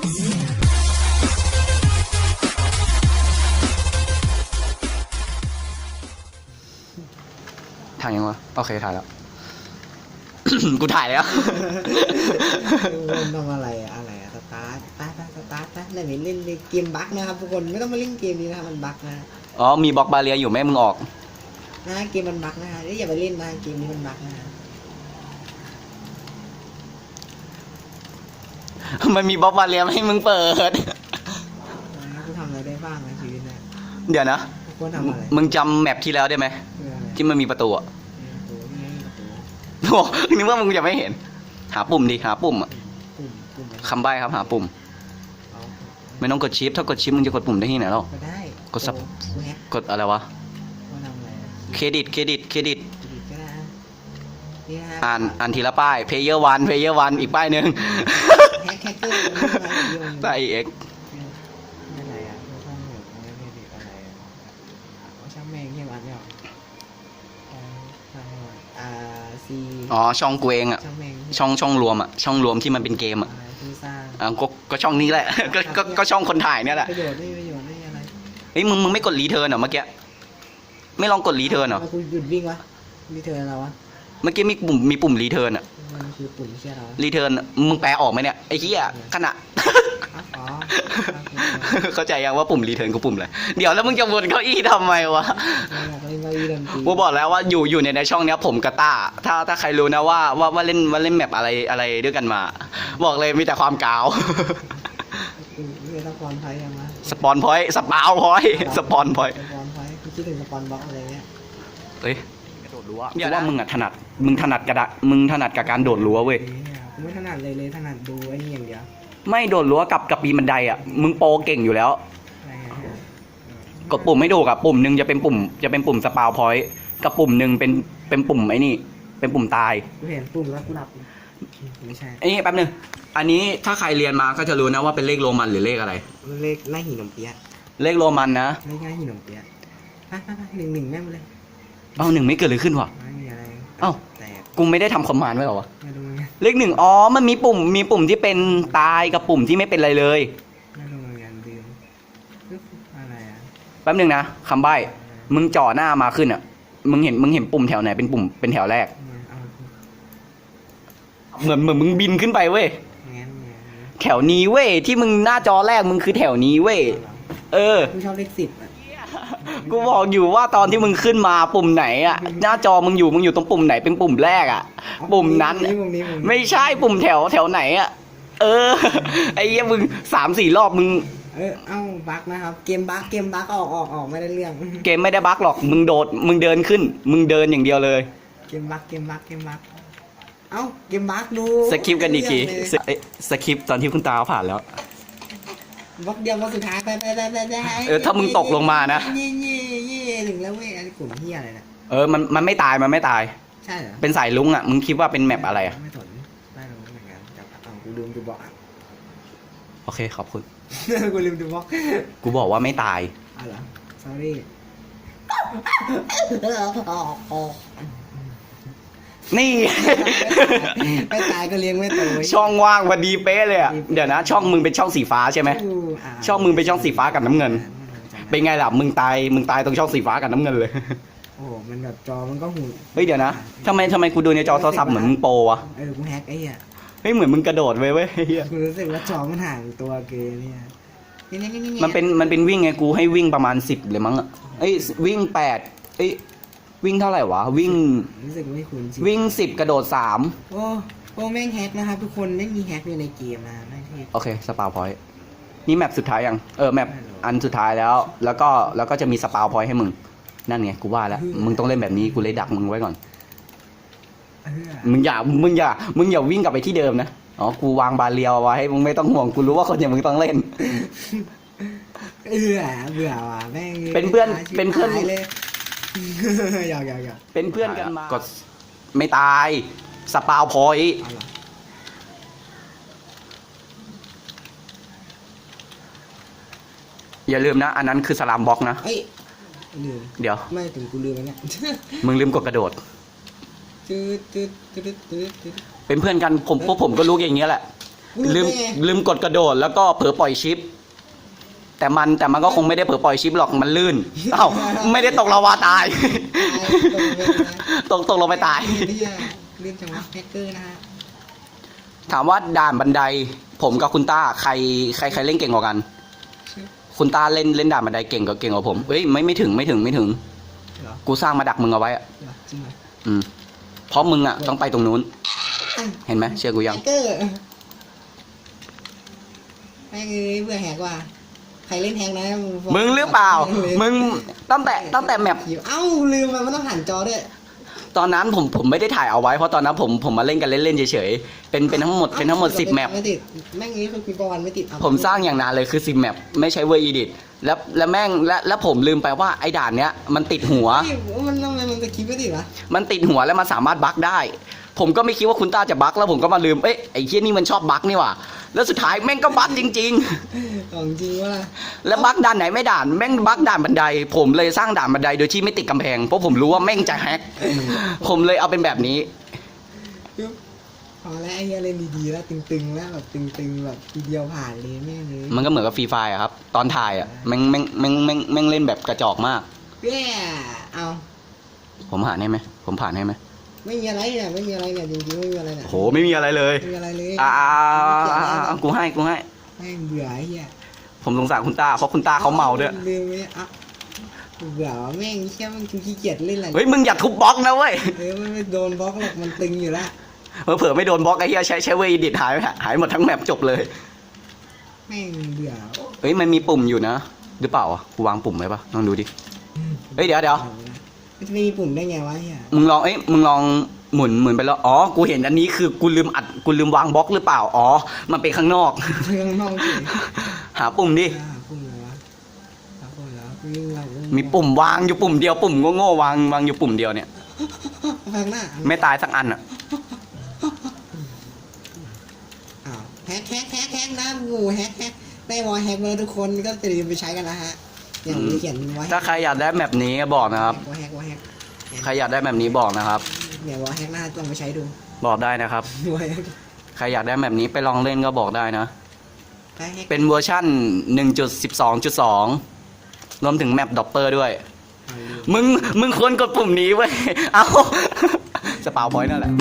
ถ่ายยังวะ โอเคถ่ายแล้ว กูถ่ายแล้วมันทำอะไรอะอะไรอะสตาร์ทไปไปสตาร์ทไปเล่นเล่นเล่นเกมบั๊กนะครับทุกคนไม่ต้องมาเล่นเกมนี้นะครับมันบั๊กนะอ๋อ มีบล็อกบาเรียอยู่แม่มึงออก นะเกมมันบั๊กนะฮะเอ้ยอย่าไปเล่นนะเกมนี้มันบั๊กนะฮะ มันมีบล็อกบาเรียไม่ให้มึงเปิดนะกูทำอะไรได้บ้างในชีวิตนะเดี๋ยวนะ กูควรทำอะไรมึงจำแมปที่แล้วได้ไหมเอออะไรที่มันมีประตูอะประตูนี่ไงประตูโอ้นึกว่ามึงจะไม่เห็น หาปุ่มดิหาปุ่มอะปุ่มปุ่มอะไรคำใบ้ครับหาปุ่ม เอาไม่ต้องกดชิป ถ้ากดชิปมึงจะกดปุ่มได้ที่ไหนหรอก็ได้กดซับ โอ้กูแฮกกดอะไรวะ กูทำอะไรอะเครดิต เครดิต เครดิตดีก็ได้นี่นะฮะอ่าน อ่านทีละป้าย เพย์เยอร์วัน เพย์เยอร์วัน อีกป้ายหนึ่งแฮกแฮก เกอร์มันทำอะไรเยอะป้ายเอ็กไม่อะไรอะไม่ต้องเหนื่อยไม่ได้ดีอะไรอะเอาช่างแม่งเฮียวันเนี่ยหรอเอาช่างแม่งวันอ่าซีอ๋อช่องกูเองอะช่างแม่งช่องช่องรวมอะช่องรวมที่มันเป็นเกมอะอ่าผู้สร้างอ่าก็ก็ช่องนี้แหละ ก็ก็ก็ช่องคนถ่ายเนี่ยแหละประโยชน์ไม่ประโยชน์ไม่อะไรเฮ้ยมึงมึงไม่กดรีเทิร์นเหรอเมื่อกี้ไม่ลองกดรีเทิร์นเหรอทำไมกูหยุดวิ่งวะรีเทิร์นเราวะเมื่อกี้มีปุ่มมีปุ่มรีเทิร์นอะ มันคือปุ่มเชี่ยเราวะรีเทิร์นมึงแปลออกไหมเนี่ยไอ้เหี้ยขณะอ๋ออ๋อเข้าใจยังว่าปุ่มรีเทิร์นคือปุ่มอะไรเดี๋ยวแล้วมึงจะวนเก้าอี้ทำไมวะไม่อยากเล่นเก้าอี้ดนตรีกูบอกแล้วว่าอยู่อยู่ในในช่องเนี้ยผมกับต้าถ้าถ้าใครรู้นะว่าว่าว่าเล่นว่าเล่นแมปอะไรอะไรด้วยกันมา บอกเลยมีแต่ความกาวกูไม่ต้องปอนไพยังวะสปอนพอยต์สปาวพอยต์สปอนพอยต์สปอนไพกูคิดถึงสปอนบ็อกอะไรเงี้ยเฮ้ยก ระโดดรั้วกูว่ามึงอะถนัด มึงถนัดกระดะมึงถนัดกับการโดดรั้วเว้ยเนี่ยกูไม่ถนัดเลยเลยถนัดดูไอ้นี่อย่างเดียวไม่โดดรั้วกับกับปีนบันไดอะมึงโปรเก่งอยู่แล้วอะไรเงี้ยกดปุ่มไม่ถูกอะปุ่มหนึ่งจะเป็นปุ่ม จะเป็นปุ่มสปาวพอยต์กับปุ่มหนึ่งเป็นเป็นปุ่มไอ้นี่ เป็นปุ่มตายกูเห็นปุ่มแล้วกูหลับไม่ใช่ไอ้นี่แป๊บนึงอันนี้ถ้าใครเรียนมาก็จะรู้นะว่าเป็นเลขโรมันหรือเลขอะไร เลขหน้าหินหนมเปี๊ยะเลขโรมันนะเลขหน้าหินหนมเปี๊ยะไปไปไปหนึ่งหนึ่งแม่งไปเลย เอาหนึ่งไม่เกิดเลยขึ้นวะ ไม่มีอะไรเอ้า แตกกูไม่ได้ทำคอมมานด์ไว้เหรอวะ ไม่รู้เหมือนกันเลขหนึ่งอ๋อ มันมีปุ่ม มีปุ่มที่เป็นตายกับปุ่มที่ไม่เป็นอะไรเลย ไม่รู้เหมือนกันลืมปึ๊บอะไรอะแป๊บนึงนะคำใบ้ มึงจ่อหน้ามาขึ้นอะมึงเห็น มึงเห็นปุ่มแถวไหน เป็นปุ่ม เป็นแถวแรกเอาเหมือนเหมือนมึงบินขึ้นไปเว้ย งั้นไงแถวนี้เว้ย ที่มึงหน้าจอแรกมึงคือแถวนี้เว้ย เออกูชอบเลขสิบอะ กูบอกอยู่ว่าตอนที่มึงขึ้นมาปุ่มไหนอะหน้าจอมึงอยู่มึงอยู่ตรงปุ่มไหนเป็นปุ่มแรกอะปุ่มนั้นปุ่มนี้ปุ่มนี้ไม่ใช่ปุ่มแถวแถวไหนอะเออ ไอ้เหี้ยมึงสามสี่รอบมึง เออเอ้าบั๊กนะครับ เกมบั๊กเกมบั๊กออกออกออกไม่ได้เรื่อง เกมไม่ได้บั๊กหรอก มึงโดด มึงเดินขึ้น มึงเดินอย่างเดียวเลย เกมบั๊กเกมบั๊กเกมบั๊กเอ้าเกมบั๊กดูสคริปต์กันอีกทีเรื่องสเอ๊ะสคริปต์ตอนที่คุณตาผ่านแล้ว บล็อกเดียวบล็อกสุดท้ายไปไปไปไปไปเออถ้ามึงตกลงมานะ เย่เย่เย่ถึงแล้วเว้ยอันนี้กลุ่มเฮียอะไรเนี่ยเออมันมันไม่ตายมันไม่ตาย ใช่เหรอเป็นสายลุงอะมึงคิดว่าเป็นแมปอะไรอะไม่สนได้รู้เหมือนกันแต่อะกูลืมดูบล็อกอะ โอเคขอบคุณ กูลืมดูบล็อกกูบอกว่าไม่ตายอะเหรอ sorry นี่ ไม่ตายก็เลี้ยงไม่โตช่องว่างพอดีเป๊ะเลยอะเดี๋ยวนะ ช่องมึงเป็นช่องสีฟ้าใช่ไหมะช่องมึงเป็นช่องสีฟ้ากับน้ำเงิน เป็นไงล่ะมึงตายมึงตายตรงช่องสีฟ้ากับน้ำเงินเลยโอ้โหมันแบบจอมันก็หุ่นเฮ้ยเดี๋ยวนะทำไมทำไมกูดูในจอโทรศัพท์เหมือนมึงโปรวะเออกูแฮกไอ้เหี้ยเฮ้ยเหมือนมึงกระโดดเว้ยเว้ยเหี้ยกูรู้สึกว่าจอมันห่างตัวเกินเนี่ยมันเป็นมันเป็นวิ่งไงกูให้วิ่งประมาณสิบเลยมั้งอะเอ้ยวิ่งแปดเอ้ย วิ่งเท่าไหร่วะ วิ่งรู้สึกไม่คุ้นชินวิ่งสิบกระโดดสามโอ้โอ้แม่งแฮกนะครับทุกคนไม่มีแฮกอยู่ในเกมนะไม่ที่โอเคสปาวพอยต์นี่แมปสุดท้ายยังเออแมปอันสุดท้ายแล้ว แล้วก็แล้วก็จะมีสปาวพอยต์ให้มึง นั่นไงกูว่าแล้วมึงต้องเล่นแบบนี้กูเลยดักมึงไว้ก่อนเออมึงอย่ามึงอย่ามึงอย่าวิ่งกลับไปที่เดิมนะอ๋อกูวางบาเรียวเอาไว้มึงไม่ต้องห่วงกูรู้ว่าคนอย่างมึงต้องเล่นเออเบื่อว่ะแม่งเป็นเพื่อนเป็นเพื่อน ตายเลยหยอกหยอกหยอกเป็นเพื่อนกันมา กดไม่ตาย สปาวพอยต์เอาเหรออย่าลืมนะ อันนั้นคือสลามบล็อกนะ เอ้ยลืมเดี๋ยว ไม่ถึงกูลืมแล้วเนี่ยมึงลืมกดกระโดด ตืดตืดตืดตืดตืด เป็นเพื่อนกันผมพวกผมก็รู้อย่างเงี้ยแหละ ลืมลืมกดกระโดดแล้วก็เผลอปล่อยชิป แต่มันแต่มันก็คงไม่ได้เผลอปล่อยชิปหรอกมันลื่น เอ้าไม่ได้ตกลาวาตาย ตกตกลงไปตายเนี่ยเรื่องจังหวะแฮกเกอร์นะฮะถามว่าด่านบันได ผมกับคุณต้าใครใครใครเล่นเก่งกว่ากัน คุณต้าเล่นเล่นด่านบันไดเก่งกว่าเก่งกว่าผมเอ้ยไม่ไม่ถึงไม่ถึงไม่ถึง เหรอกูสร้างมาดักมึงเอาไว้อะเหรอจริงเหรออืมเพราะมึงอะต้องไปตรงนู้นเห็นไหมเชื่อกูยัง แฮกเกอร์แม่งเอ้ยเบื่อแฮกว่ะ ใครเล่นแฮกนะบอกมึงหรือเปล่า มึงตั้งแต่ตั้งแต่แมปเอ้าลืมไปมันต้องหันจอด้วยตอนนั้นผมผมไม่ได้ถ่ายเอาไว้เพราะตอนนั้นผมผมมาเล่นกันเล่นๆเฉยๆเป็นเป็นทั้งหมดเป็นทั้งหมดสิบแมปไม่ติดแม่งนี้คือปีประวันไม่ติดเอผมสร้างอย่างนานเลยคือสิบแมปไม่ใช้เวอร์อีดิทแล้วแล้วแม่งและแล้วผมลืมไปว่าไอ้ด่านเนี้ยมันติดหัวเฮ้ยมันทำไมมันจะคิดไม่ติดวะมันติดหัวแล้วมันสามารถบั๊กได้ ผมก็ไม่คิดว่าคุณต้าจะบั๊กแล้วผมก็มาลืมเอ๊ะไอ้เคียนี่มันชอบบั๊กนี่หว่า แล้วสุดท้ายแม่งก็บั๊กจริง ของจริงว่าๆ แล้วบั๊กด่านไหนไม่ด่านแม่งบั๊กด่านบันได ผมเลยสร้างด่านบันไดโดยที่ไม่ติดกำแพงเพราะผมรู้ว่าแม่งจะแฮกผมเลยเอาเป็นแบบนี้ พอแล้วไอ้เหี้ยเล่นดีๆแล้วตึงๆแล้วแบบตึงๆแบบทีเดียวผ่านเลยแม่งเลยมันก็เหมือนกับฟรีไฟอะครับ ตอนถ่ายอะแม่งแม่งแม่งแม่งแม่งเล่นแบบกระจอกมาก แย่เอาผมผ่านให้ไหมผมผ่านให้ไหม ไม่มีอะไรเนี่ยไม่มีอะไรเนี่ยจริงๆไม่มีอะไรเนี่ยโหไม่มีอะไรเลยไม่มีอะไรเลยอ่ากูให้กูให้แม่งเบื่อไอ้เหี้ยผมสงสารคุณตาเพราะคุณตาเขาเมาด้วยลืมไปอะเบื่อว่ะแม่งแค่มันกูขี้เกียจเล่นอะไรเฮ้ยมึงอย่าทุบบล็อกนะเว้ยเออมันไม่โดนบล็อกหรอกมันตึงอยู่แล้วเผื่อๆไม่โดนบล็อกไอ้เหี้ยใช้ใช้เวอร์อีดิทหายหายหมดทั้งแมปจบเลยแม่งเบื่อเฮ้ยมันมีปุ่มอยู่นะหรือเปล่าอะกูวางปุ่มไว้ปะลองดูดิเฮ้ยเดี๋ยวเดี๋ยว มันจะไม่มีปุ่มได้ไงวะเฮียมึงลองเอ้ยมึงลองหมุนหมุนไปแล้วอ๋อ กูเห็นอันนี้คือกูลืมอัดกูลืมวางบล็อกหรือเปล่าอ๋อ มันเป็นข้างนอก เพื่องนอกเฉยหาปุ่มดิอ่าปุ่มอะไรวะหาปุ่มแล้ววิ่งเรามีปุ่มวางอยู่ปุ่มเดียวปุ่มโง่ๆวางวางอยู่ปุ่มเดียวเนี่ยทางหน้าไม่ตายสักอันอะอ้าวแฮกแฮกแฮกแฮกนะงูแฮกแฮกได้วอลแฮกมาแล้วทุกคนก็จะลืมไปใช้กันนะฮะ อย่างนี้เขียนวอลแฮถ้ากใครอยากได้แบบนี้ก็บอกนะครับ วอลแฮกวอลแฮกใครอยากได้แบบนี้บอกนะครับ เนี่ยวอลแฮกน่าลองไปใช้ดูบอกได้นะครับ วอลแฮกใครอยากได้แบบนี้ไปลองเล่นก็บอกได้นะแฮกเป็นเวอร์ชั่น 1.12.2 รวมถึงแมปดอปเปอร์ด้วย มึง มึงควรกดปุ่มนี้เว้ย เอาสปาวพอยต์นั่นแหละ